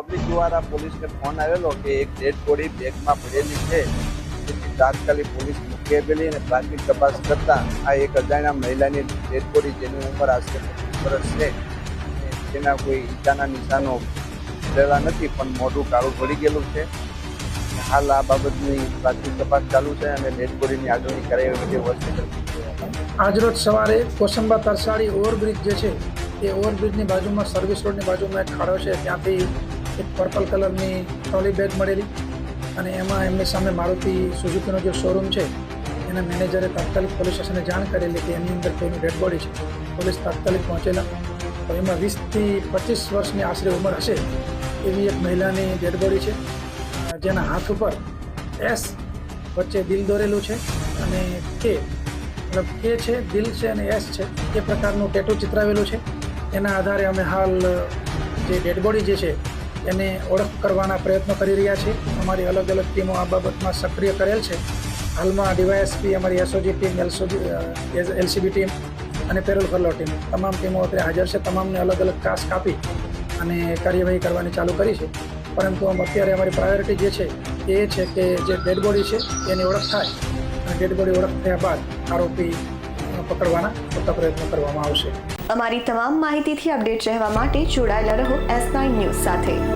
Public દ્વારા પોલીસને phone આવેલો કે એક ડેડ બોડી બેગમાં પડેલી છે. તાત્કાલિક પોલીસ મુકેબેલી અને પ્રાથમિક તપાસ કરતા આ એક અજાણ્યા મહિલાની ડેડ બોડી જેની ઉંમર આશરે વર્ષ છે. તેના કોઈ ઈજાના નિશાનો રહેલા નથી, પણ મોઢું કાળું પડી ગયેલું છે. હાલ આ બાબતની પ્રાથમિક તપાસ ચાલુ છે અને ડેડ બોડીની આગળની કાર્યવાહી માટે હોસ્પિટલ આજરોજ સવારે કોસંબા તરસાડી ઓવરબ્રિજ જે છે, એ ઓવરબ્રિજની બાજુમાં સર્વિસ રોડની બાજુમાં એક ખાડો છે. ત્યાંથી એક પર્પલ કલરની ટ્રોલી બેગ મળેલી અને એમાં એમની સામે મારુતિ સુઝુકીનો જે શોરૂમ છે, એના મેનેજરે તાત્કાલિક પોલીસ સ્ટેશને જાણ કરેલી કે એની અંદર કોઈની ડેડ બોડી છે. પોલીસ તાત્કાલિક પહોંચેલા. તો એમાં વીસથી પચીસ વર્ષની આશરે ઉંમર હશે એવી એક મહિલાની ડેડ બોડી છે. જેના હાથ ઉપર એસ વચ્ચે દિલ દોરેલું છે અને કે મતલબ કે છે, દિલ છે અને એસ છે. એ પ્રકારનું ટેટુ ચિતરાવેલું છે. એના આધારે અમે હાલ જે ડેડ બોડી જે છે એને ઓળખ કરવાના પ્રયત્નો કરી રહ્યા છે. અમારી અલગ અલગ ટીમો આ બાબતમાં સક્રિય કરેલ છે. હાલમાં ડીવાયએસપી, અમારી એસઓજી ટીમ, એલસોજી એલસીબી ટીમ અને પેરોલ ફરલો ટીમ. તમામ ટીમો અત્યારે હાજર છે. તમામને અલગ અલગ ટાસ્ક આપી અને કાર્યવાહી કરવાની ચાલુ કરી છે. પરંતુ અત્યારે અમારી પ્રાયોરિટી જે છે, એ છે કે જે ડેડ બોડી છે, એની ઓળખ થાય અને ડેડ બોડી ઓળખ થયા બાદ આરોપી પકડવાના પૂરતા પ્રયત્નો કરવામાં આવશે. અમારી તમામ માહિતીથી અપડેટ રહેવા માટે જોડાયેલા રહો એસ નાઇન ન્યૂઝ સાથે.